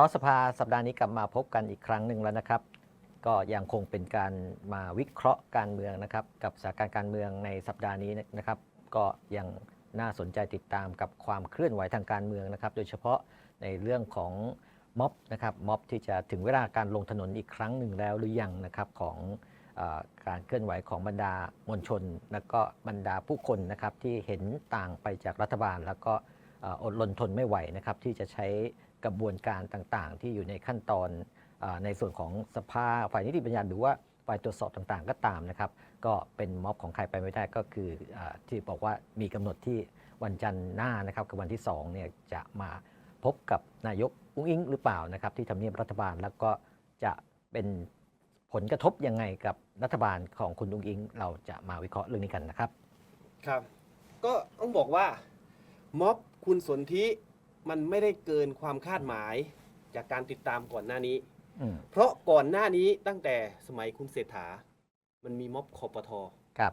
ทอสภาสัปดาห์นี้กลับมาพบกันอีกครั้งหนึ่งแล้วนะครับ ก็ยังคงเป็นการมาวิเคราะห์การเมืองนะครับ กับสถานการณ์การเมืองในสัปดาห์นี้นะครับ ก็ยังน่าสนใจติดตามกับความเคลื่อนไหวทางการเมืองนะครับ โดยเฉพาะในเรื่องของม็อบนะครับม็อบที่จะถึงเวลาการลงถนนอีกครั้งหนึ่งแล้วหรือยังนะครับของอการเคลื่อนไหวของบรรดามวลชน และก็บรรดาผู้คนนะครับที่เห็นต่างไปจากรัฐบาล แล้วก็อดรนทนไม่ไหวนะครับที่จะใช้ กระบวนการต่างๆ ที่อยู่ในขั้นตอนอในส่วนของสภาฝ่ายนิติบัญญัติหรือว่าฝ่ายตรวจสอบต่างๆ ก็ตามนะครับ ก็เป็นม็อบของใครไปไม่ได้ก็คืออที่บอกว่ามีกำหนดที่วันจันทร์หน้านะครับคือวันที่2เนี่ยจะมาพบกับนายกอุ้งอิงหรือเปล่านะครับ ที่ทำเนียบรัฐบาลแล้วก็จะเป็นผลกระทบยังไงกับรัฐบาลของคุณอุ้งอิง เราจะมาวิเคราะห์เรื่องนี้กันนะครับ ครับ ก็ต้องบอกว่าม็อบคุณสนธิ มันไม่ได้เกินความคาดหมายจากการติดตามก่อนหน้านี้ อืมเพราะก่อนหน้านี้ตั้งแต่สมัยคุณเศรษฐา มันมีม็อบคอปทครับ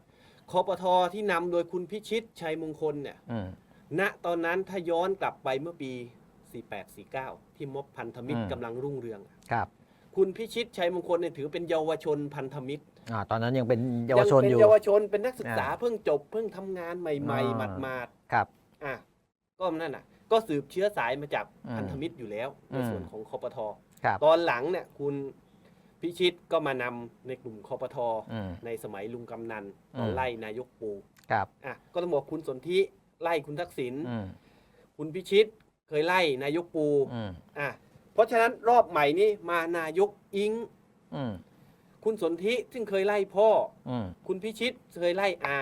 คอปทที่นำโดยคุณพิชิตชัยมงคลเนี่ยอืม ณตอนนั้นถ้าย้อนกลับไปเมื่อปี 48-49 ที่ม็อบพันธมิตรอืม กำลังรุ่งเรือง ครับคุณพิชิตชัยมงคลเนี่ยถือเป็นเยาวชนพันธมิตรอ่าตอนนั้นยังเป็นเยาวชนงอเป็นยู่เยาวชนเป็นนักศึกษาอ่าเพิ่งจบเพิ่งทำงานใหม่ อ่า ๆ หมาดๆครับอะก็นั่นน่ะ ก็สืบเชื้อสายมาจากอืมพันธมิตรอยู่แล้วในอืมส่วนของคอปทครับตอนหลังเนี่ยคุณพิชิตก็มานำในกลุ่มคอปทอืม ในสมัยลุงกำนันอืมตอนไล่นายกปูครับอะก็ต้องบอกคุณสนธิไล่คุณทักษิณอืมคุณพิชิตเคยไล่นายกปูอืมอะเพราะฉะนั้นรอบใหม่นี้มานายกอิง อืมคุณสนธิซึ่งเคยไล่พ่อ อืมคุณพิชิตเคยไล่อา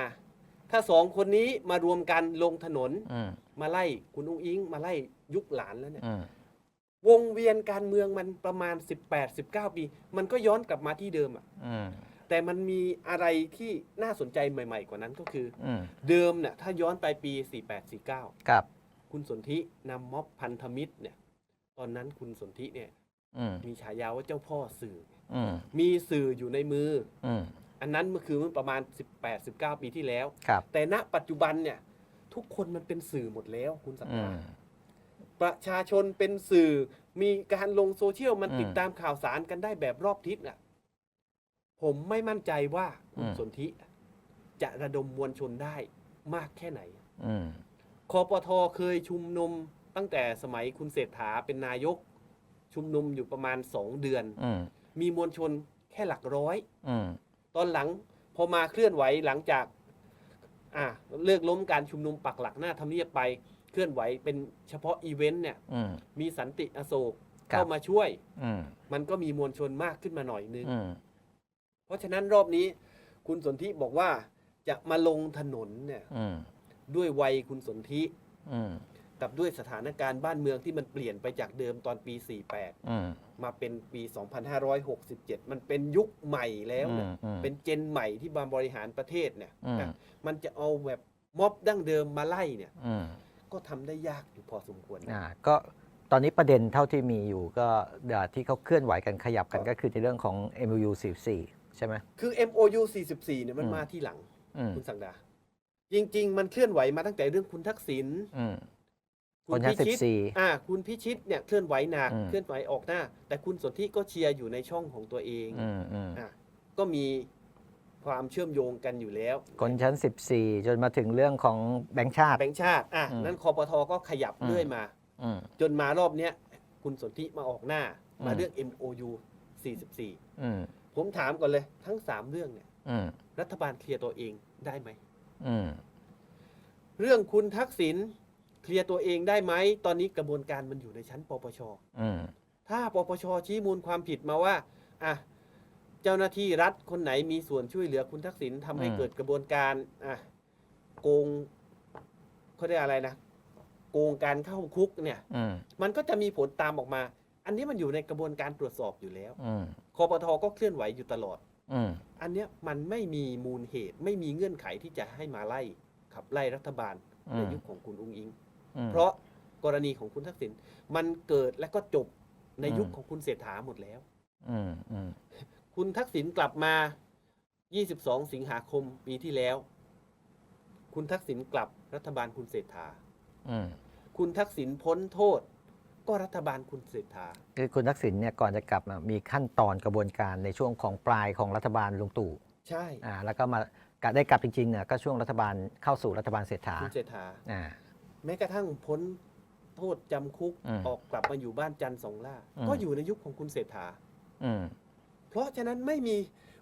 ถ้าสองคนนี้มารวมกันลงถนน อืม มาไล่คุณอุ้งอิง มาไล่ยุคหลานแล้วเนี่ยอืมวงเวียนการเมืองมันประมาณ 18-19 ปี มันก็ย้อนกลับมาที่เดิมอะอืมแต่มันมีอะไรที่น่าสนใจใหม่ ๆ กว่านั้นก็คืออืมเดิมเนี่ยถ้าย้อนไปปี 48-49 ครับ คุณสนธินำม็อบพันธมิตรเนี่ย ตอนนั้นคุณสนธิเนี่ยอืมมีฉายาว่าเจ้าพ่อสื่ออืมมีสื่ออยู่ในมืออืมอันนั้นเมื่อคือมันประมาณ 18-19 ปีที่แล้วครับแต่ณปัจจุบันเนี่ย ทุกคนมันเป็นสื่อหมดแล้วคุณสักอืดามประชาชนเป็นสื่อมีการลงโซเชียลมันอืมติดตามข่าวสารกันได้แบบรอบทิศน่ะ ผมไม่มั่นใจว่าคุณอืมสนธิจะระดมมวลชนได้มากแค่ไหนอืมคอปทเคยชุมนุมตั้งแต่สมัยคุณเศรษฐาเป็นนายก ชุมนุมอยู่ประมาณสองเดือนอืมมีมวลชนแค่หลักร้อยอืมตอนหลังพอมาเคลื่อนไหวหลังจาก อ่าเลิกล้มการชุมนุมปักหลักหน้าทำเนียบไปเคลื่อนไหวเป็นเฉพาะอีเวนต์เนี่ยอืม มีสันติอโศกครับ เข้ามาช่วย อืมมันก็มีมวลชนมากขึ้นมาหน่อยนึง อืมเพราะฉะนั้นรอบนี้ คุณสนธิบอกว่าจะมาลงถนนเนี่ย อืมด้วยวัยคุณสนธิอืม กับด้วยสถานการณ์บ้านเมืองที่มันเปลี่ยนไปจากเดิมตอนปี 48 อืม มาเป็นปี 2567 มันเป็นยุคใหม่แล้วเนี่ยอืม เป็นเจนใหม่ที่มาบริหารประเทศเนี่ยอืมนะมันจะเอาแบบม็อบดั้งเดิมมาไล่เนี่ย อืม ก็ทำได้ยากอยู่พอสมควรนะ อ่าก็ตอนนี้ประเด็นเท่าที่มีอยู่ก็เดี๋ยวที่เขาเคลื่อนไหวกันขยับกันก็คือในเรื่องของ MOU 44 ใช่ไหม คือ MOU 44 เนี่ยมันอืม มาที่หลังอืมคุณสังดา จริง ๆ มันเคลื่อนไหวมาตั้งแต่เรื่องคุณทักษิณ อืม คุคนณชั้นพิชิต14อ่า คุณพิชิตเนี่ยเคลื่อนไหวหนักอืมเคลื่อนไหวออกหน้า แต่คุณสนธิก็เชียร์อยู่ในช่องของตัวเองอืมอืมอะก็มีความเชื่อมโยงกันอยู่แล้วคนชั้น 14 จนมาถึงเรื่องของแบงค์ชาติ แบงค์ชาติอะอืมนั้นคอปทก็ขยับอืมเรื่อยมาอืมจนมารอบเนี้ยคุณสนธิมาออกหน้า มาอืมเรื่อง MOU 44อืมผมถามก่อนเลยทั้ง3เรื่องเนี่ยอืมรัฐบาลเคลียร์ตัวเองได้ไหมอืมเรื่องคุณทักษิณ เคลียร์ตัวเองได้ไหม ตอนนี้กระบวนการมันอยู่ในชั้นปปช อืมถ้าปปชชี้มูลความผิดมาว่าอะเจ้าหน้าที่รัฐคนไหนมีส่วนช่วยเหลือคุณทักษิณทำให้อืมเกิดกระบวนการอะโกงเขาเรียกอะไรนะโกงการเข้าคุกเนี่ย อืมมันก็จะมีผลตามออกมา อันนี้มันอยู่ในกระบวนการตรวจสอบอยู่แล้วอืมคอปทก็เคลื่อนไหวอยู่ตลอด อืมอันเนี้ยมันไม่มีมูลเหตุ ไม่มีเงื่อนไขที่จะให้มาไล่ขับไล่รัฐบาลอืในมยุคของคุณอุ้งอิงอืม เพราะกรณีของคุณทักษิณมันเกิดและก็จบในยุคอืมของคุณเศรษฐาหมดแล้วอืมอืมคุณทักษิณกลับมา 22 สิงหาคมปีที่แล้ว คุณทักษิณกลับรัฐบาลคุณเศรษฐาอืมคุณทักษิณพ้นโทษ ก็รัฐบาลคุณเศรษฐาคือคุณทักษิณเนี่ยก่อนจะกลับมามีขั้นตอนกระบวนการในช่วงของปลายของรัฐบาลลุงตู่ใช่อ่าแล้วก็มากะได้กลับจริงๆเนี่ยก็ช่วงรัฐบาลเข้าสู่รัฐบาลเศรษฐาคุณเศรษฐาอ่า แม้กระทั่งพ้นโทษจำคุกอืมออกกลับมาอยู่บ้านจันทร์สองล่า อืม ก็อยู่ในยุคของคุณเศรษฐา อืมเพราะฉะนั้นไม่มี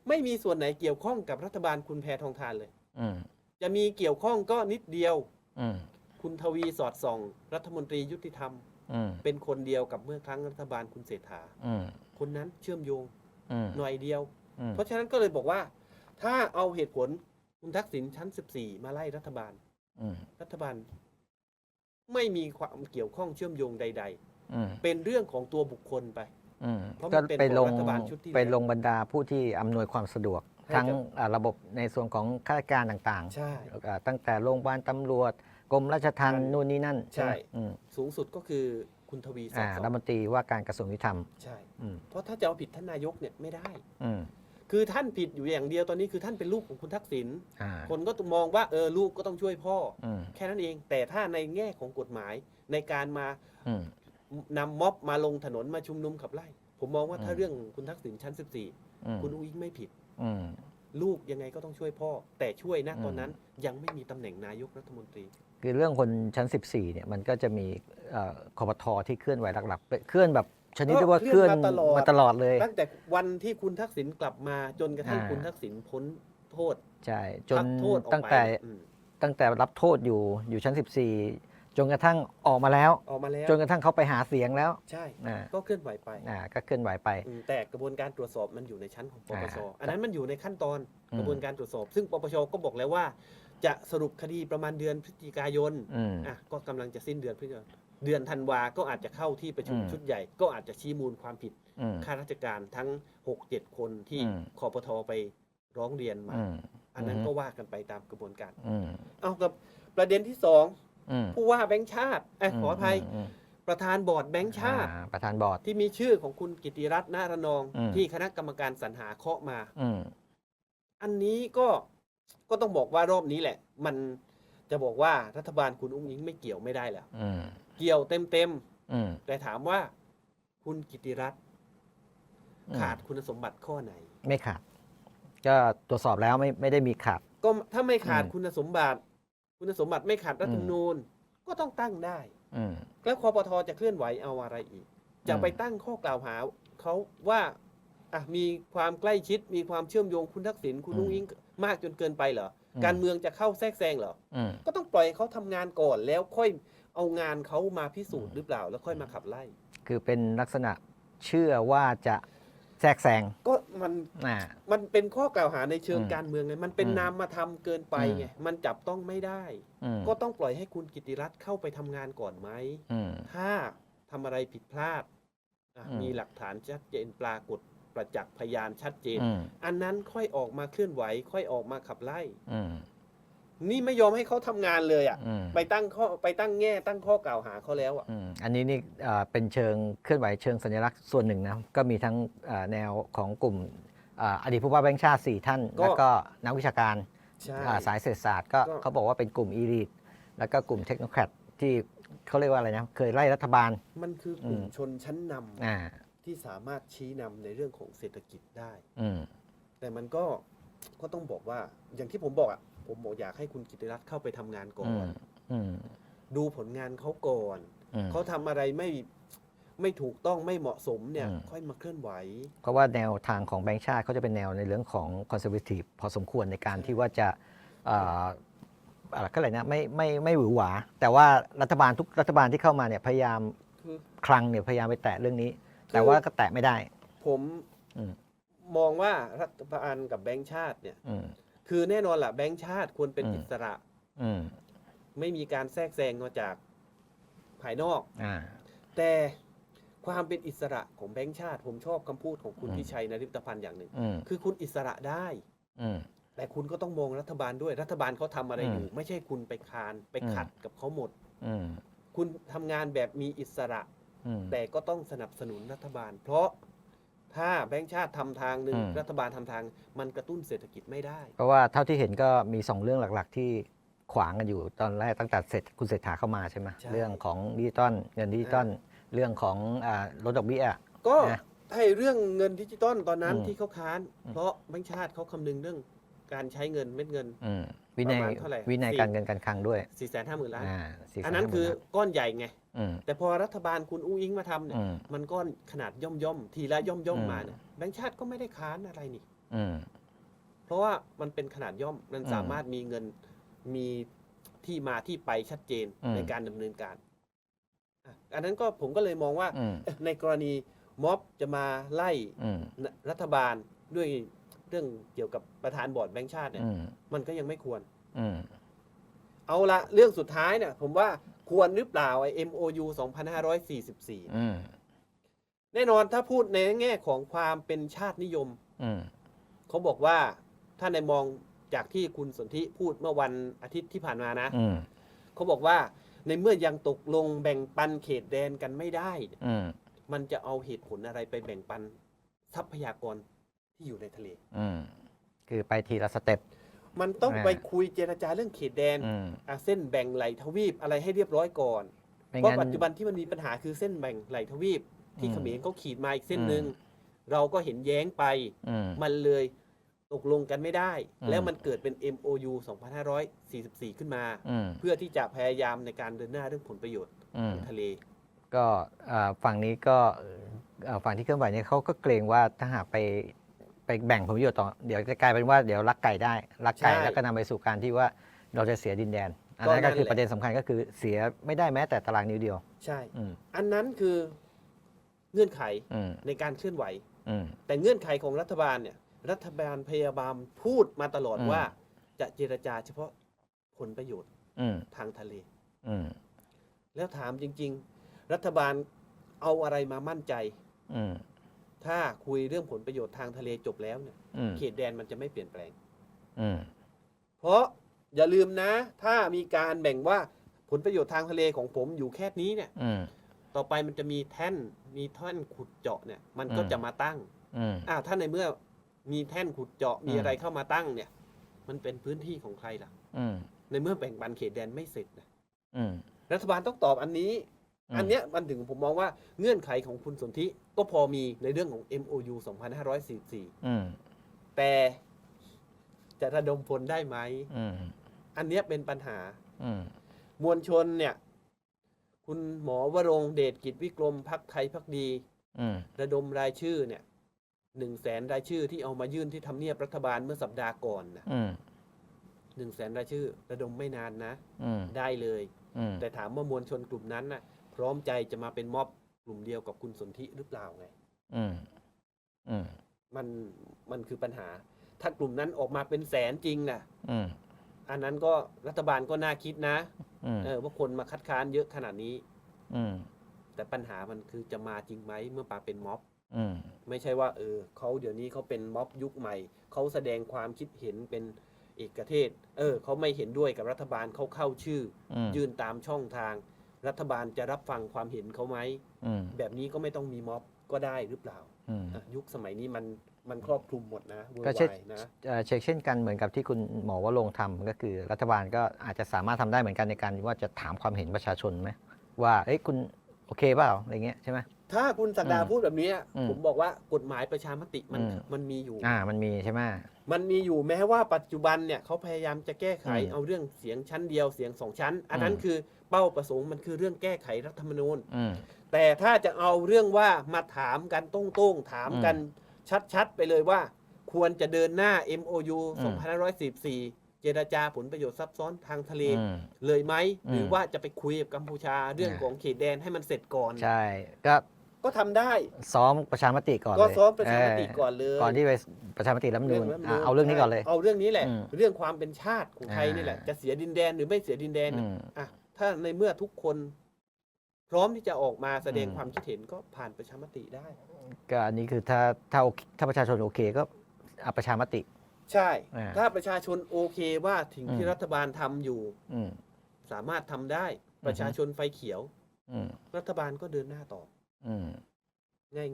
ไม่มีส่วนไหนเกี่ยวข้องกับรัฐบาลคุณแพทองทานเลย อืมจะมีเกี่ยวข้องก็นิดเดียว อืมคุณทวีสอดส่อง รัฐมนตรียุติธรรม อืมเป็นคนเดียวกับเมื่อครั้งรัฐบาลคุณเศรษฐา อืมคนนั้นเชื่อมโยงอืมหน่อยเดียว อืมเพราะฉะนั้นก็เลยบอกว่า ถ้าเอาเหตุผลคุณทักษิณชั้น 14 มาไล่รัฐบาล อืมรัฐบาล ไม่มีความเกี่ยวข้องเชื่อมโยงใด อืมๆ เป็นเรื่องของตัวบุคคลไป อืมเพราะมัก็นเป็นไปลงของรัฐบาลชุดที่แล้วไปลงบรรดาผู้ที่อำนวยความสะดวก ให้ทั้งกับอ่าระบบในส่วนของข้าราชการต่างใช่ ๆอ่าตั้งแต่โรงพยาบาลตำรวจ กรมราชทัณฑ์ใช่นู่นนี่นั่นใช่ ไหมอืมสูงสุดก็คือคุณทวีสออ่าดส่รัฐองมนตรีว่าการกระทรวงยุติธรรม ใช่ อืมเพราะถ้าจะเอาผิดท่านนายกเนี่ยไม่ได้ อืม คือท่านผิดอยู่อย่างเดียวตอนนี้คือท่านเป็นลูกของคุณทักษิณอ่า คนก็มองว่าเออลูกก็ต้องช่วยพ่ออืมแค่นั้นเอง แต่ถ้าในแง่ของกฎหมายในการมาอืม นำม็อบมาลงถนนมาชุมนุมขับไล่ ผมมองว่าถ้าอืม เรื่องคุณทักษิณชั้น อืม14 คุณอุ้งอิงไม่ผิด อืม ลูกยังไงก็ต้องช่วยพ่อ แต่ช่วยนะอืม ตอนนั้นยังไม่มีตำแหน่งนายกรัฐมนตรี คือเรื่องคนชั้น 14เนี่ยมันก็จะมีเอ่อคอปทที่เคลื่อนไหวหลักๆไปเคลื่อนแบบ ชนิดที่ว่าก็เคเคลื่ลื่ออนนมาตลอด มาตลอดเลย ตั้งแต่วันที่คุณทักษิณกลับมาจนกระทั่งอ่า คุณทักษิณพ้นโทษ ใช่จพันกโทษออกตั้งไปแต่อืมตั้งแต่รับโทษอยู่อยู่ชั้น 14 จนกระทั่งออกมาแล้ว ออกมาแล้ว จนกระทั่งเขาไปหาเสียงแล้วใช่ อ่าก็เคลื่อนไหวไปอ่าก็เคลื่อนไหวไป อืมแต่กระบวนการตรวจสอบมันอยู่ในชั้นของปปชอ่า อันนั้นมันอยู่ในขั้นตอนอืมกระบวนการตรวจสอบ ซึ่งปปชก็บอกแล้วว่า จะสรุปคดีประมาณเดือนพฤศจิกายน อืม อะก็กำลังจะสิ้นเดือนพฤศจิกายน เดือนธันวาก็อาจจะเข้าที่ประชุมอืมชุดใหญ่ ก็อาจจะชี้มูลความผิดอืม ข้าราชการทั้ง 6-7 คนที่อืม คอปทไปร้องเรียนมา อืมอันนั้นก็ว่ากันไปตามกระบวนการ อืมเอากับประเด็นที่สองอืมผู้ว่าแบงค์ชาติเอ้ยขออภัยมมประธานบอร์ดแบงค์ชาติ อ่ประธานบอร์ด ที่มีชื่อของคุณกิติรัตน์นาระนอง อืม ที่คณะกรรมการสรรหาเคาะมา อืม อันนี้ก็ก็ต้องบอกว่ารอบนี้แหละ มันจะบอกว่ารัฐบาลคุณอุ้งอิงไม่เกี่ยวไม่ได้แล้ว อืม เกี่ยวเต็มเต็มอืมๆแต่ถามว่า คุณกิติรัตน์อืมขาดคุณสมบัติข้อไหน ไม่ขาด ก็ตรวจสอบแล้วไม่ไม่ได้มีขาด ก็ถ้าไม่ขาดอืม คุณสมบัติ คุณสมบัติไม่ขาดรัฐธรรมนูญก็ต้องตั้งได้ อืม แล้วคอปทจะเคลื่อนไหวเอาอะไรอีก จะอืมไปตั้งข้อกล่าวหาเขาว่าอะมีความใกล้ชิดมีความเชื่อมโยงคุณทักษิณคุณนุ้งอิงมากจนเกินไปเหรออการเมืองจะเข้าแทรกแซงเหรอ อืม ก็ต้องปล่อยให้เขาทำงานก่อนแล้วค่อย เอางานเขามาพิสูจน์หรือเปล่า แล้วค่อยมาขับไล่ คือเป็นลักษณะเชื่อว่าจะแทรกแซงก็มันอ่า มันเป็นข้อกล่าวหาในเชิงอืมการเมืองไงมันเป็นอืมนามมาทำเกินไปอืมไงมันจับต้องไม่ได้ อืมก็ต้องปล่อยให้คุณกิติรัตน์เข้าไปทำงานก่อนไหม อืม ถ้าทำอะไรผิดพลาดอะอืม มีหลักฐานชัดเจนปรากฏประจักษ์พยานชัดเจน อืมอันนั้นค่อยออกมาเคลื่อนไหว ค่อยออกมาขับไล่ อืม นี่ไม่ยอมให้เขาทำงานเลยอะ อืมไปตั้งข้อไปตั้งแง่ตั้งข้อกล่าวหาเขาแล้วอะ อืมอันนี้นี่อ่าเป็นเชิงเคลื่อนไหวเชิงสัญลักษณ์ส่วนหนึ่งนะก็มีทั้งอ่าแนวของกลุ่มอ่าอดีตผู้ว่าแบงค์ชาติ 4 ท่าน ก็ แล้วก็นักวิชาการใช่ อ่าสายเศรษฐศาสตร์ก็ก็ เขาบอกว่าเป็นกลุ่มอีลิทแล้วก็กลุ่มเทคโนแครดที่เขาเรียกว่าอะไรนะเคยไล่รัฐบาล มันคือกลุ่มอืม ชนชั้นนำอ่าที่สามารถชี้นำในเรื่องของเศรษฐกิจได้ อืมแต่มันก็ก็ต้องบอกว่าอย่างที่ผมบอกอะ ผมบอกอยากให้คุณกิติรัตน์เข้าไปทำงานก่ออืมน อืม ดูผลงานเขาก่อน อืม เขาทำอะไรไม่ไม่ถูกต้องไม่เหมาะสมเนี่ย อืม ค่อยมาเคลื่อนไหว เพราะว่าแนวทางของแบงค์ชาติเขาจะเป็นแนวในเรื่องของคอนเซอร์ t i ทีฟพอสมควรในการที่ว่าจะอ่าอะไรก็อะไรนะไม่ไม่ไม่หวือหวา แต่ว่ารัฐบาลทุกรัฐบาลที่เข้ามาเนี่ยพยายามคือ คลังเนี่ยพยายามไปแตะเรื่องนี้คือแต่ว่าก็แตะไม่ได้ ผมอืม มองว่ารัฐบาลกับแบงก์ชาติเนี่ย อืม คือแน่นอนแหละแบงก์ชาติควรเป็นอืมอิสระ อืมไม่มีการแทรกแซงมาจากภายนอก อ่า แต่ความเป็นอิสระของแบงก์ชาติ ผมชอบคำพูดของคุณอืม พิชัยนริปตพันธ์อย่างหนึ่ง อืมคือคุณอิสระได้ อืม แต่คุณก็ต้องมองรัฐบาลด้วยรัฐบาลเขาทำอะไรอยู่ อืมไม่ใช่คุณไปคานไปอืม ขัดกับเขาหมด อืมคุณทำงานแบบมีอิสระ อืมแต่ก็ต้องสนับสนุนรัฐบาล เพราะ ถ้าแบงก์ชาติทำทางหนึ่งอืม รัฐบาลทำทาง มันกระตุ้นเศรษฐกิจไม่ได้ เพราะว่าเท่าที่เห็นก็มีสองเรื่องหลักๆ ที่ขวางกันอยู่ตอนแรกตั้งแต่เสร็จคุณเศรษฐาเข้ามาใช่ไหมใช่ เรื่องของดิจิตอลเงินดิจิตอลเรื่องของอ่าลดดอกเบี้ย ก็นะให้เรื่องเงินดิจิตอลตอนนั้นอืมที่เขาค้าน อืม เพราะแบงก์ชาติเขาคำนึงเรื่องการใช้เงินเม็ดเงิน อืมวินัยประมาณเท่าไหร่วินัยสี่ การเงินการคลังด้วย4ี่แสนห้าหมื่นล้าน อ่าสี่แสอันนั้นห้าหคืมื่อล้ก้อนใหญ่ไง อืม แต่พอรัฐบาลคุณอุ้งอิงมาทำเนี่ย อืม มันก้อนขนาดย่อมย่อมๆทีละย่อมย่อมอืม มาเนี่ยแบงก์ชาติก็ไม่ได้ค้านอะไรนี่ อืม เพราะว่ามันเป็นขนาดย่อมมันอืมสามารถมีเงินมีที่มาที่ไปชัดเจนอืม ในการดำเนินการอะอันนั้นก็ผมก็เลยมองว่า อืมเอ๊ะในกรณีม็อบจะมาไล่อืมรัฐบาลด้วยเรื่องเกี่ยวกับประธานบอร์ดแบงก์ชาติเนี่ย อืมมันก็ยังไม่ควร อืม เอาละเรื่องสุดท้ายเนี่ยผมว่า ควรหรือเปล่าไอ้ MOU 2544 อืมแน่นอนถ้าพูดในแง่ของความเป็นชาตินิยม อืมเขาบอกว่าถ้าในมองจากที่คุณสนธิพูดเมื่อวันอาทิตย์ที่ผ่านมานะ อืมเขาบอกว่าในเมื่อยังตกลงแบ่งปันเขตแดนกันไม่ได้เนี่ยอืมมันจะเอาเหตุผลอะไรไปแบ่งปันทรัพยากรที่อยู่ในทะเล อืมคือไปทีละสเต็ป มันต้องอ่าไปคุยเจรจาเรื่องเขตแดนอืมอะเส้นแบ่งไหลทวีปอะไรให้เรียบร้อยก่อนไม่เพราะงั้น ปัจจุบันที่มันมีปัญหาคือเส้นแบ่งไหลทวีป ที่อืมเขมรเขาขีดมาอีกเส้นหนึ่งอืมเราก็เห็นแย้งไป อืม มันเลยตกลงกันไม่ได้ อืม แล้วมันเกิดเป็น MOU 2544 ขึ้นมา อืมเพื่อที่จะพยายามในการเดินหน้าเรื่องผลประโยชน์อืมของทะเล ก็อ่าฝั่งนี้ก็เอ่อฝั่งที่เคลื่อนไหวเนี่ยเขาก็เกรงว่าถ้าหากไปไป แบ่งผลประโยชน์ต่อเดี๋ยวจะกลายเป็นว่าเดี๋ยวลักไก่ได้ลักไก่ใช่ แล้วก็นำไปสู่การที่ว่าเราจะเสียดินแดน อันนั้นก็นั่ก็นคือแหละประเด็นสำคัญก็คือเสียไม่ได้แม้แต่ตารางนิ้วเดียว ใช่ อืมอันนั้นคือเงื่อนไขอืมในการเคลื่อนไหว อืม แต่เงื่อนไขของรัฐบาลเนี่ย รัฐบาลพยาบาลพูดมาตลอดอืม ว่า จะเจรจาเฉพาะผลประโยชน์อืมทางทะเล อืมแล้วถามจริง ๆ รัฐบาลเอาอะไรมามั่นใจ อืม ถ้าคุยเรื่องผลประโยชน์ทางทะเลจบแล้วเนี่ยอืมเขตแดนมันจะไม่เปลี่ยนแปลง อืมเพราะอย่าลืมนะ ถ้ามีการแบ่งว่าผลประโยชน์ทางทะเลของผมอยู่แค่นี้เนี่ย อืม ต่อไปมันจะมีแท่นมีท่อนขุดเจาะเนี่ย มันก็อืม จะมาตั้งอืม อ้าวถ้าในเมื่อมีแท่นขุดเจาะมีอืม อะไรเข้ามาตั้งเนี่ย มันเป็นพื้นที่ของใครล่ะ อืมในเมื่อแบ่งปันเขตแดนไม่เสร็จนะอืมรัฐบาลต้องตอบอันนี้อืมอันเนี้ยมันถึงผมมองว่าเงื่อนไขของคุณสนธิ ก็พอมีในเรื่องของ MOU 2544อืมแต่จะระดมพลได้ไหม อืมอันเนี้ยเป็นปัญหา อืมมวลชนเนี่ย คุณหมอวรงค์เดชกิจวิกรมพักไทยพักดี อืมระดมรายชื่อเนี่ยหนึ่งแสนรายชื่อที่เอามายื่นที่ทำเนียบรัฐบาลเมื่อสัปดาห์ก่อนนะอืมหนึ่งแสนรายชื่อ ระดมไม่นานนะ อืมได้เลย อืมแต่ถามว่ามวลชนกลุ่มนั้นน่ะพร้อมใจจะมาเป็นม็อบ กลุ่มเดียวกับคุณสนธิหรือเปล่าไง อืม อืม มันมันคือปัญหา ถ้ากลุ่มนั้นออกมาเป็นแสนจริงนะอืม อันนั้นก็รัฐบาลก็น่าคิดนะอืม เออว่าคนมาคัดค้านเยอะขนาดนี้ อืม แต่ปัญหามันคือจะมาจริงไหมเมื่อมาเป็นม็อบ อืม ไม่ใช่ว่า เออเขาเดี๋ยวนี้เขาเป็นม็อบยุคใหม่เขาแสดงความคิดเห็นเป็นเอกเทศ เออเขาไม่เห็นด้วยกับรัฐบาลเขาเข้าชื่อ อืม ยื่นตามช่องทาง รัฐบาลจะรับฟังความเห็นเขาไหมอืมแบบนี้ก็ไม่ต้องมีม็อบก็ได้หรือเปล่าอืมอะยุคสมัยนี้มันมันครอบคลุมหมดนะเวอก็ร์เช่นไวนะเอ่อเช็คเช่นกันเหมือนกับที่คุณหมอว่าลงค์ทำก็คือรัฐบาลก็อาจจะสามารถทำได้เหมือนกันในการว่าจะถามความเห็นประชาชนไหมว่าเอ้ยคุณโอเคเปล่าอะไรเงี้ยใช่ไหมถ้าคุณสักดาอืมพูดแบบเนี้ยอืมผมบอกว่ากฎหมายประชามติมันอืมมันมีอยู่ อ่ามันมีใช่ไหมมันมีอยู่แม้ว่าปัจจุบันเนี่ยเขาพยายามจะแก้ไขอืมเอาเรื่องเสียงชั้นเดียวเสียงสองชั้น อันนั้นอืมคือ เป้าประสงค์มันคือเรื่องแก้ไขรัฐธรรมนูญ อืม แต่ถ้าจะเอาเรื่องว่ามาถามกันตรงๆถามกันชัดๆ ไปเลยว่า ควรจะเดินหน้า MOU อืม 2514เจรจาผลประโยชน์ซับซ้อนทางทะเล อืม เลยไหม อืม หรือว่าจะไปคุยกับกัมพูชาเรื่องอ่าของเขตแดนให้มันเสร็จก่อน ใช่ ก็ก็ทำได้ ซ้อมประชามติก่อนก็เลยซ้อมประชามติก่อนเลยก่อนที่ไปประชามติรัฐธรรมนูญรัฐธมอะเอาเรื่องนี้ก่อนเลย เอาเรื่องนี้แหละ อืมเรื่องความเป็นชาติของไทยอ่านี่นี่แหละจะเสียดินแดนหรือไม่เสียดินแดนอืมอะ ถ้าในเมื่อทุกคน พร้อมที่จะออกมาแสดงอืมความคิดเห็นก็ผ่านประชามติได้ ก็อันนี้คือถ้าถ้าโอเคถ้าประชาชนโอเคก็เอาประชามติ ใช่ อ่าถ้าประชาชนโอเคว่าถึงที่อืม รัฐบาลทำอยู่ อืม สามารถทำได้ ประชาชนไฟเขียว อืมรัฐบาลก็เดินหน้าต่อ อืม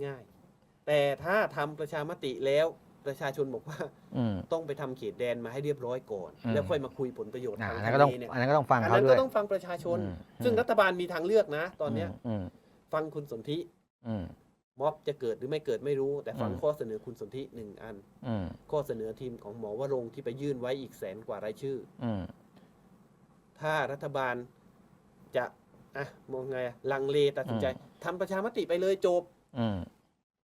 ง่าย ๆ แต่ถ้าทำประชามติแล้ว ประชาชนบอกว่าอืมต้องไปทำเขตแดนมาให้เรียบร้อยก่อน อืม แล้วค่อยมาคุยผลประโยชน์อ่าทางอันนั้นทะก็ต้องเลเนี่ยอันนั้นก็ต้องฟังอันเขานั้นด้ก็วยต้องฟังประชาชน อืม ซึ่งอืมรัฐบาลมีทางเลือกนะ ตอนเนี้ยอืมฟังคุณสนธิอืม ม็อบจะเกิดหรือไม่เกิดไม่รู้ แต่ฟังอืม ข้อเสนอคุณสนธิหนึ่งอัน อืมข้อเสนอทีมของหมอวรงค์ที่ไปยื่นไว้อีกแสนกว่ารายชื่อ อืมถ้ารัฐบาลจะอะมองไงอะลังเลตัดสินใจทำประชามติไปเลยจบ อืม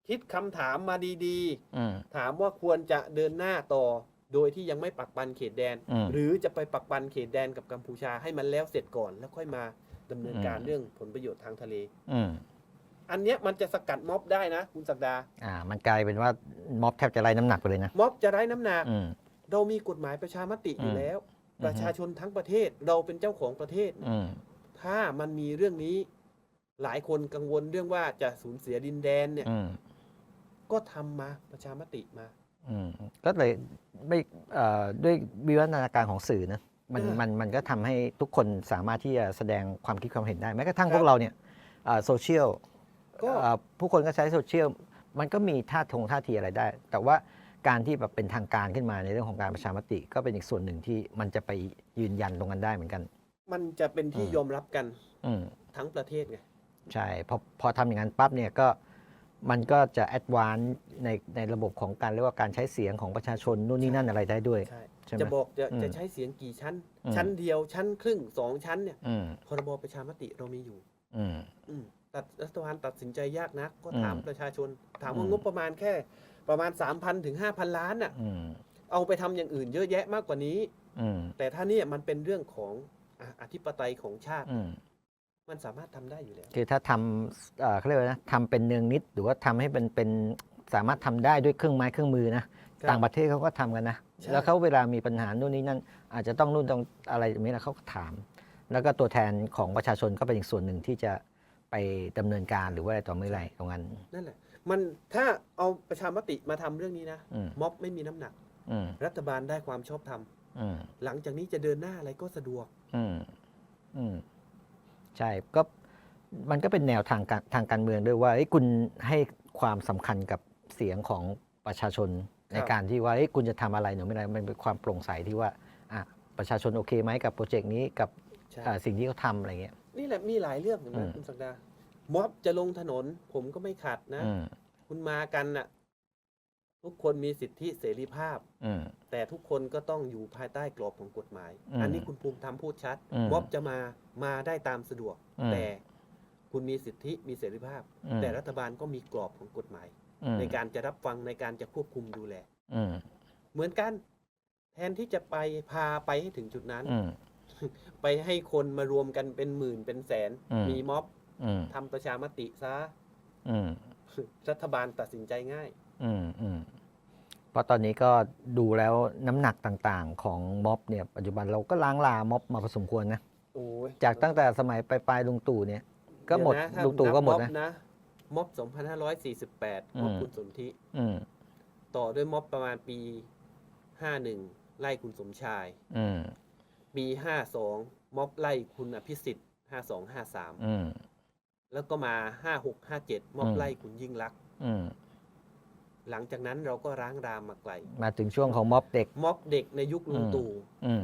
คิดคำถามมาดีอืม ๆ ถามว่าควรจะเดินหน้าต่อ โดยที่ยังไม่ปักปันเขตแดน อืม หรือจะไปปักปันเขตแดนกับกัมพูชาให้มันแล้วเสร็จก่อน แล้วค่อยมาดำเนินการอืมเรื่องผลประโยชน์ทางทะเล อืมอันเนี้ยมันจะสกัดม็อบได้นะ คุณศักดา อ่า มันกลายเป็นว่าม็อบแทบจะไล่น้ำหนักไปเลยนะม็อบจะไร้น้ำหนัก อืม เรามีกฎหมายประชามติอยู่อืมแล้ว อืม ประชาชนทั้งประเทศเราเป็นเจ้าของประเทศ อืม ถ้ามันมีเรื่องนี้ หลายคนกังวลเรื่องว่าจะสูญเสียดินแดนเนี่ย อืม ก็ทำมาประชามติมาอืมก็เลยไม่เอ่อด้วยวิวัฒนาการของสื่อนะมันเออมันมันก็ทำให้ทุกคนสามารถที่จะแสดงความคิดความเห็นได้แม้กระทั่งครับพวกเราเนี่ยโซเชียลก็ผู้คนก็ใช้โซเชียลมันก็มีท่าทงท่าทีอะไรได้ แต่ว่าการที่แบบเป็นทางการขึ้นมาในเรื่องของการประชามติ ก็เป็นอีกส่วนหนึ่งที่มันจะไปยืนยันตรงกันได้เหมือนกัน มันจะเป็นที่อืมยอมรับกันอืมทั้งประเทศไงใช่พอพอทำอย่างนั้นปั๊บเนี่ยก็ มันก็จะแอดวานในในระบบของการเรียกว่าการใช้เสียงของประชาชนนู่นนี่นั่นอะไรได้ด้วย ใช่ใช่ไหมจะบอกจะอืมจะใช้เสียงกี่ชั้น อืม ชั้นเดียวชั้นครึ่งสองชั้นเนี่ยอืมพรบประชามติเรามีอยู่ อืม อืมตัดรัฐบาลตัดสินใจยากนัก ก็อืมถามประชาชน ถามว่าอืม งบประมาณแค่ ประมาณ 3,000 ถึง 5,000 ล้านน่ะ อืมเอาไปทำอย่างอื่นเยอะแยะมากกว่านี้ อืมแต่ถ้าเนี่ยมันเป็นเรื่องของอะอธิปไตยของชาติ อืม มันสามารถทำได้อยู่แล้ว คือถ้าทำเอ่อเขาเรียกว่านะทำเป็นเนืองนิด หรือว่าทำให้เป็นเป็นสามารถทำได้ด้วยเครื่องไม้เครื่องมือนะครับต่างประเทศเขาก็ทำกันนะใช่แล้วเขาเวลามีปัญหานู่นนี่นั่นอาจจะต้องนู่นต้องอะไรอย่างนี้นะเขาก็ถาม แล้วก็ตัวแทนของประชาชนก็เป็นอีกส่วนหนึ่งที่จะไปดำเนินการหรือว่าอะไรต่อไม่ไรตรงนั้นนั่นแหละมันถ้าเอาประชามติมาทำเรื่องนี้นะอืมม็อบไม่มีน้ำหนักอืมรัฐบาลได้ความชอบธรรมอืมหลังจากนี้จะเดินหน้าอะไรก็สะดวกอืมอืม ใช่ก็มันก็เป็นแนวทางการทางการเมืองด้วยว่าเอ้ยคุณให้ความสำคัญกับเสียงของประชาชนในการที่ว่าเอ้ยคุณจะทำอะไรหรือไม่อะไรมันเป็นความโปร่งใสที่ว่าอะประชาชนโอเคไหมกับโปรเจกต์นี้กับใช่อ่าสิ่งที่เขาทำอะไรเงี้ยนี่แหละมีหลายเรื่องเห็นไหมอืมคุณสักดาม็อบจะลงถนนผมก็ไม่ขัดนะอืมคุณมากันน่ะ ทุกคนมีสิทธิเสรีภาพ อืม แต่ทุกคนก็ต้องอยู่ภายใต้กรอบของกฎหมาย อืมอันนี้คุณภูมิธรรมพูดชัดอืมม็อบจะมามาได้ตามสะดวก อืม แต่คุณมีสิทธิมีเสรีภาพ อืมแต่รัฐบาลก็มีกรอบของกฎหมาย อืมในการจะรับฟังในการจะควบคุมดูแล อืมเหมือนกัน แทนที่จะไปพาไปให้ถึงจุดนั้น อืม ไปให้คนมารวมกันเป็นหมื่นเป็นแสน อืม มีม็อบอืมทำประชามติซะ อืม รัฐบาลตัดสินใจง่าย อืมอืมเพราะตอนนี้ก็ดูแล้วน้ำหนักต่างๆ ของม็อบเนี่ยปัจจุบันเราก็ล้างลาม็อบมาพอสมควรนะ โอ้ยจากตั้งแต่สมัยปลายๆลุงตู่เนี่ย ก็หมดเยวนะถ้าลุงตู่ก็หมดนันะบม็อบนะม็อบ2548ม็อบอืม คุณสนธิอืม ต่อด้วยม็อบประมาณปี 51 ไล่คุณสมชาย อืม ปี 52ม็อบไล่คุณอภิสิทธิ์5253 อืม แล้วก็มา 56 57ม็อบอืมไล่คุณยิ่งลักษณ์อืม หลังจากนั้นเราก็ร้างรามมาไกล มาถึงช่วงของม็อบเด็ก ม็อบเด็กในยุคลุงอืมตู่อืม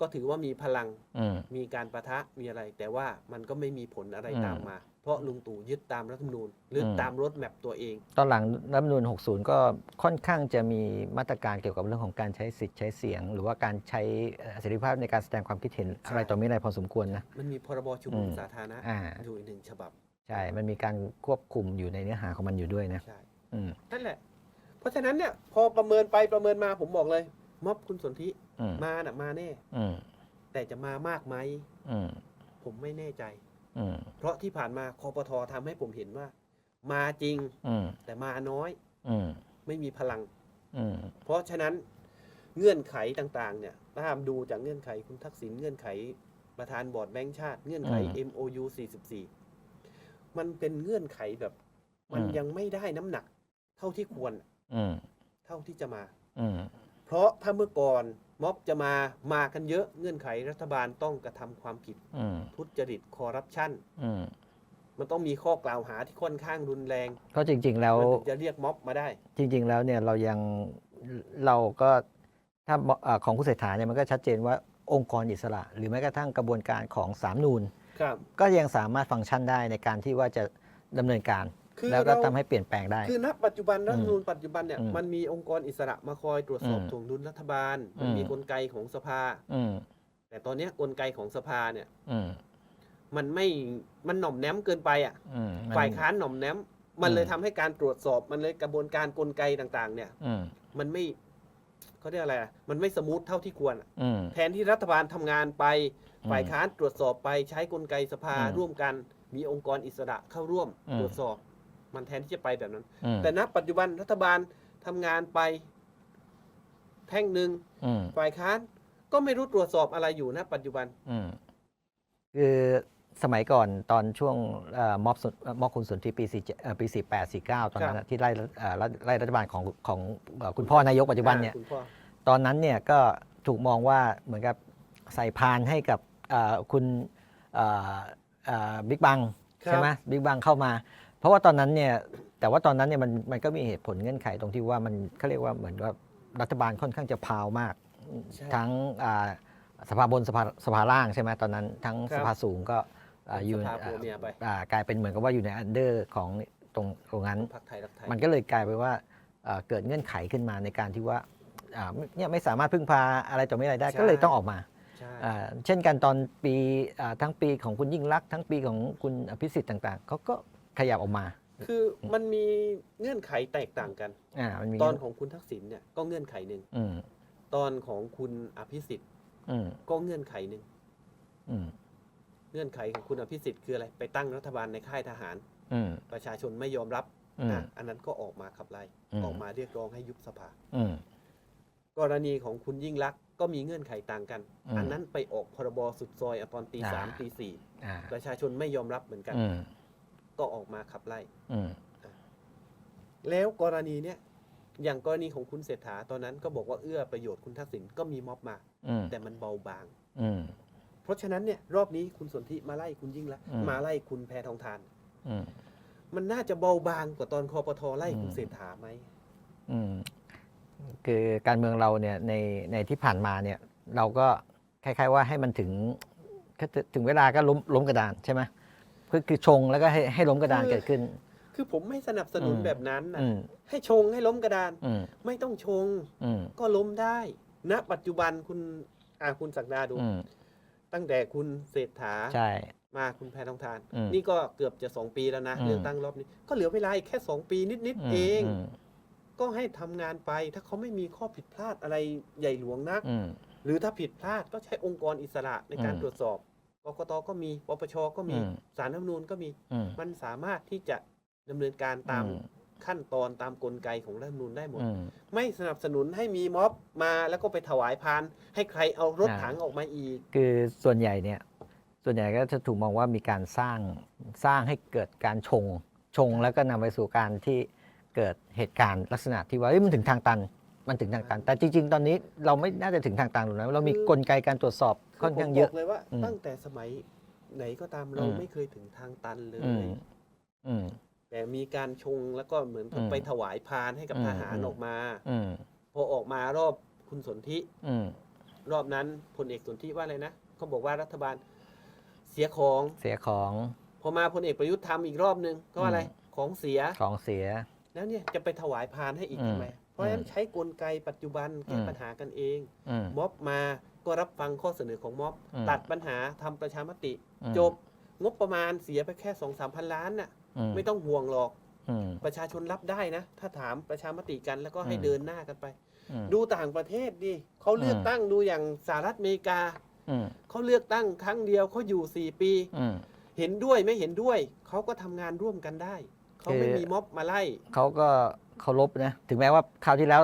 ก็ถือว่ามีพลังอืม มีการประทะมีอะไร แต่ว่ามันก็ไม่มีผลอะไรอืมตามมา เพราะลุงตู่ยึดตามรัฐธรรมนูญหรืออม ตามรถแมพตัวเอง ตอนหลังรัฐธรรมนูญ60 ก็ค่อนข้างจะมีมาตรการเกี่ยวกับเรื่องของการใช้สิทธิ์ใช้เสียง หรือว่าการใช้เอ่อเสรีภาพในการแสดงความคิดเห็นใช่อะไรต่อไม่อะไรพอสมควรนะ มันมีพรบชุมนุมอืม สาธารณะอ่า อยู่อีกหนึ่งฉบับ ใช่ มันมีการควบคุมอยู่ในเนื้อหาของมันอยู่ด้วยนะ ใช่ อืมนั่นแหละ เพราะฉะนั้นเนี่ย พอประเมินไปประเมินมาผมบอกเลย ม็อบคุณสนธิอืมมาน่ะมาแน่ อืมแต่จะมามากไหมอืมผมไม่แน่ใจ อืมเพราะที่ผ่านมาคอปททำให้ผมเห็นว่า มาจริงอืมแต่มาน้อยอืมไม่มีพลัง อืมเพราะฉะนั้นเงื่อนไขต่างๆ เนี่ยถ้าดูจากเงื่อนไขคุณทักษิณเงื่อนไขประธานบอร์ดแบงก์ชาติ เงื่อนไข MOU 44 มันเป็นเงื่อนไขแบบ มันยังไม่ได้น้ำหนัก เท่าที่ควร อืมเท่าที่จะมา อืมเพราะถ้าเมื่อก่อนม็อบจะมามากันเยอะเงื่อนไขรัฐบาลต้องกระทำความผิดอืมทุจริตคอร์รัปชันอืมมันต้องมีข้อกล่าวหาที่ค่อนข้างรุนแรงเพราะจริง ๆ แล้ว มันถึงจะเรียกม็อบมาได้ จริง ๆ แล้วเนี่ยเรายังเราก็ถ้าเอ่อของคุณเศรษฐาเนี่ยมันก็ชัดเจนว่าองค์กรอิสระ หรือแม้กระทั่งกระบวนการของสามนูน ครับ ก็ยังสามารถฟังก์ชันได้ในการที่ว่าจะดำเนินการ คือแล้วก็เรา ทำให้เปลี่ยนแปลงได้ คือณปัจจุบันรัฐธรรมอืมนูญปัจจุบันเนี่ยอืมมันมีองค์กรอิสระมาคอยตรวจสอบอืมถ่วงดุลรัฐบาล มันอืมมีกลไกของสภา อืมแต่ตอนเนี้ยกลไกของสภาเนี่ย อืมมันไม่มันหน่อมแนมเกินไปอะ อืมมัน ฝ่ายค้านหน่อมแนมมันเลยอืมทำให้การตรวจสอบมันเลยกระบวนการกลไกต่างๆ เนี่ย อืมมันไม่เขาเรียกอะไรอะมันไม่สมูทเท่าที่ควรอะอืม แทนที่รัฐบาลทำงานไป อืมฝ่ายค้านตรวจสอบไปใช้กลไกสภาอืมร่วมกัน มีองค์กรอิสระเข้าร่วมอืม ตรวจสอบ มันแทนที่จะไปแบบนั้น อืมแต่ณปัจจุบันรัฐบาลทำงานไป แท่งหนึ่งอืมฝ่ายค้านก็ไม่รู้ตรวจสอบอะไรอยู่ณปัจจุบัน อืมคือสมัยก่อนตอนช่วงเอ่อม็อบสุนม็อบคุณสุนทรีปี4เอ่อปี48 49 ตอนนั้นครับอะที่ไล่เอ่อไล่ไล่รัฐบาลของของเอ่อคุณพ่อนายกปัจจุบันเนี่ย อ่าคุณพ่อ ตอนนั้นเนี่ยก็ถูกมองว่าเหมือนกับใส่พานให้กับเอ่อคุณบิ๊กบังครับ ใช่ไหมบิ๊กบังเข้ามาเพ ราะว่าตอนนั้นเนี่ยแต่ว่าตอนนั้นเนี่ยมันมันก็มีเหตุผลเงื่อนไขตรงที่ว่ามันเขาเรียกว่าเหมือนว่ารัฐบาลค่อนข้างจะพาวมาก ใช่ ทั้งอ่าสภาบนสภาสภาล่างใช่ไหมตอนนั้น ทั้งครับสภาสูงก็อ่าอยู่สภาผัวเมียไป อ่ากลายเป็นเหมือนกับว่าอยู่ในอันเดอร์ของตรงตรงนั้นพรรคไทยรักไทยมันก็เลยกลายไปนว่าเอ่อเกิดเงื่อนไขขึ้นมาในการที่ว่าอ่าเนี่ยไม่สามารถพึ่งพาอะไรต่อไม่อะไรได้ใช่ก็เลยต้องออกมาใช่อ่าเช่นกันตอนปีอ่าทั้งปีของคุณยิ่งรักษณ์ทั้งปีของคุณอภิสิทธิ์ต่าง ๆเขาก็ ขยับออกมา คือมันมีเงื่อนไขแตกต่างกัน อ่ามันมีตอนของคุณทักษิณเนี่ยก็เงื่อนไขหนึ่งอืมตอนของคุณอภิสิทธิ์อืมก็เงื่อนไขหนึ่งอืมเงื่อนไขของคุณอภิสิทธิ์คืออะไรไปตั้งรัฐบาลในค่ายทหาร อืมประชาชนไม่ยอมรับอืมนะอันนั้นก็ออกมาขับไล่อืม ออกมาเรียกร้องให้ยุบสภา อืม กรณีของคุณยิ่งรักษณ์ก็มีเงื่อนไขต่างกัน อืมอันนั้นไปออกพรบสุดซอยอะตอนตีอ่า สามตีสี่อ่าประชาชนไม่ยอมรับเหมือนกัน อืม ก็ออกมาขับไล่ อืมแล้วกรณีเนี้ยอย่างกรณีของคุณเศรษฐาตอนนั้นก็บอกว่าเอื้อประโยชน์คุณทักษิณก็มีม็อบมา อืมแต่มันเบาบาง อืม เพราะฉะนั้นเนี่ยรอบนี้คุณสนธิมาไล่คุณยิ่งรักษณ์อืม มาไล่คุณแพทองทาน อืม มันน่าจะเบาบางกว่าตอนคอปทไล่คุณอืมเศรษฐาไหม อืมคือการเมืองเราเนี่ยในในที่ผ่านมาเนี่ย เราก็คล้าย ๆ ว่าให้มันถึงถึงเวลาก็ล้มล้มกระดานใช่ไหม คือคือชงแล้วก็ให้ให้ล้มกระดานเกิดขึ้น คือผมไม่สนับสนุนอืม แบบนั้นนะอืมให้ชงให้ล้มกระดาน อืมไม่ต้องชงอืมก็ล้มได้ณปัจจุบันคุณอาคุณศักดาดู อืมตั้งแต่คุณเศรษฐาใช่ มาคุณแพทองทาน อืมนี่ก็เกือบจะสองปีแล้วนะอืม เลือกตั้งรอบนี้ ก็เหลือเวลาอีกแค่สองปีนิดมๆเอง มก็ให้ทำงานไปถ้าเขาไม่มีข้อผิดพลาดอะไรใหญ่หลวงนัก อืม หรือถ้าผิดพลาดก็ใช้องค์กรอิสระในการอืม ตรวจสอบ กกตก็มีปปชก็มีอืมสารรัฐธรรมนูญก็มีอืมมันสามารถที่จะดำเนินการตามอืมขั้นตอนตามกลไกของรัฐธรรมนูญได้หมดอืมไม่สนับสนุนให้มีม็อบมาแล้วก็ไปถวายพาน ให้ใครเอารถอ่าถังออกมาอีก คือส่วนใหญ่เนี่ย ส่วนใหญ่ก็จะถูกมองว่ามีการสร้างสร้างให้เกิดการชง ชงแล้วก็นำไปสู่การที่เกิดเหตุการณ์ลักษณะที่ว่าเอ้ยมันถึงทางตัน มันถึงทางตัน แต่จริง ๆ ตอนนี้เราไม่น่าจะถึงทางตันหรอกนะเรามีคือกลไกการตรวจสอบ ค่อนข้างเยอะผมบกเลยว่าอืมตั้งแต่สมัยไหนก็ตามเราอืมไม่เคยถึงทางตันเลยอืมอืมแต่มีการชงแล้วก็เหมือนกับอืมไปถวายพานให้กับอืมทหารอืมออกมาอืมพอออกมารอบคุณสนธิอืมรอบนั้นพลเอกสนธิว่าอะไรนะเขาบอกว่ารัฐบาลเสียของเสียของ พอมาพลเอกประยุทธ์ทำอีกรอบนึงก็ว่าอะไรอืมของเสียของเสีย แล้วเนี่ยจะไปถวายพานให้อีกอืมทำไม เพราะฉะนั้นอืมใช้กลไกปัจจุบันแก้อืมปัญหากันเองอืมม็อบมาก็รับฟังข้อเสนอของม็อบอืมตัดปัญหาทำประชามติอืมจบงบประมาณเสียไปแค่สองสามพันล้านน่ะอืมไม่ต้องห่วงหรอกอืมประชาชนรับได้นะ ถ้าถามประชามติกันแล้วก็ให้อืมเดินหน้ากันไปอืมดูต่างประเทศดิเขาเลือกอืมตั้งดูอย่างสหรัฐอเมริกาอืมเขาเลือกตั้งครั้งเดียวเขาอยู่สี่ปีอืมเห็นด้วยไม่เห็นด้วย เขาก็ทำงานร่วมกันได้ เขาไม่คือมีม็อบมาไล่เขาก็ เคารพนะ ถึงแม้ว่าคราวที่แล้ว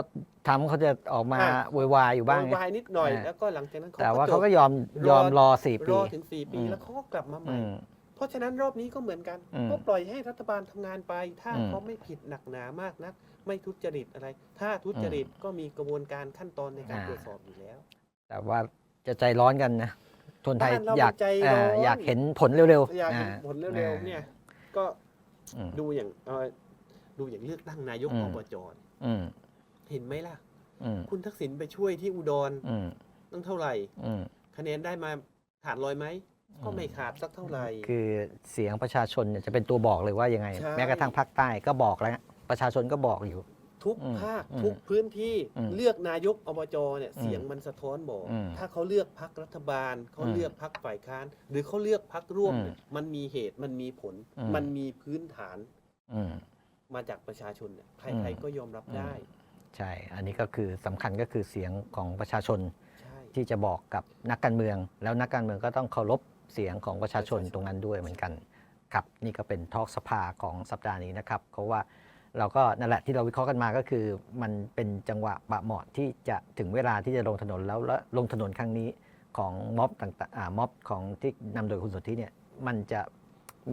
ทำเขาจะออกมาอะ โวยวายอยู่บ้าง โวไงยวายนิดหน่อย อ่า แล้วก็หลังจากนั้นเขาแต่ว่าจบเขาก็ยอมรอยอมรอสี่รปี อถึงสี่ปีอืม แล้วเขาก็กลับมาใหม่ อืม เพราะฉะนั้นรอบนี้ก็เหมือนกัน อืมก็ปล่อยให้รัฐบาลทำงานไป ถ้าอืมเขาไม่ผิดหนักหนามากนัก ไม่ทุจริตอะไร ถ้าทุจริตก็มีกระบวนการขั้นตอนในการอ่า ตรวจสอบอยู่แล้ว แต่ว่าจะใจร้อนกันนะคนไทยบ้านเราอยากมันใจเอ่อร้อนอยากเห็นผลเร็วๆอยากเห็นอ่ผลเร็วๆเนี่ย ก็อืม ดูอย่างเอ่อ ดูอย่างเลือกตั้งนายกอืม อบจอืมเห็นไหมล่ะ อืมคุณทักษิณไปช่วยที่อุดรอืมตั้งเท่าไหร่ อืม คะแนนได้มาฐานลอยไหม ก็ไม่ขาดสักเท่าไหร่ คือเสียงประชาชนเนี่ยจะเป็นตัวบอกเลยว่ายังไง ใช่ แม้กระทั่งภาคใต้ก็บอกแล้วประชาชนก็บอกอยู่ ทุกอืมภาคอืมทุกพื้นที่อืมเลือกนายกอบจเนี่ยอืมเสียงมันสะท้อนบอก อืมถ้าเขาเลือกพักรัฐบาล เขาอืมเลือกพักฝ่ายค้าน หรือเขาเลือกพักร่วมอืมเนี่ยมันมีเหตุมันมีผล อืม มันมีพื้นฐาน อืม มาจากประชาชนเนี่ยใคอืรมๆก็ยอมรับได้ ใช่ อันนี้ก็คือสำคัญก็คือเสียงของประชาชนใช่ ที่จะบอกกับนักการเมือง แล้วนักการเมืองก็ต้องเคารพเสียงของประชาชนประชาชน ตรงนั้นด้วยเหมือนกันครับนี่ก็เป็นทอล์กสภาของสัปดาห์นี้นะครับเพราะว่าเราก็นั่นแหละที่เราวิเคราะห์กันมาก็คือ มันเป็นจังหวะปะเหมาะที่จะถึงเวลาที่จะลงถนนแล้วและลงถนนครั้งนี้ของม็อบต่างๆอ่าม็อบของที่นำโดยคุณสุทธิเนี่ยมันจะ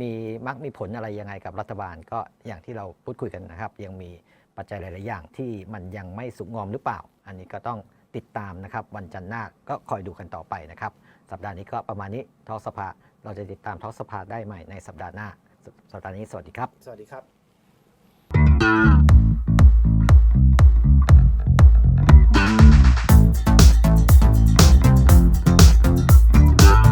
มีมักมีผลอะไรยังไงกับรัฐบาล ก็อย่างที่เราพูดคุยกันนะครับ ยังมีปัจจัยหลาย ๆ อย่างที่มันยังไม่สุกงอมหรือเปล่า อันนี้ก็ต้องติดตามนะครับ วันจันทร์หน้าก็คอยดูกันต่อไปนะครับ สัปดาห์นี้ก็ประมาณนี้ทอสภา เราจะติดตามทอสภาได้ใหม่ในสัปดาห์หน้า สัปดาห์นี้สวัสดีครับ สวัสดีครับ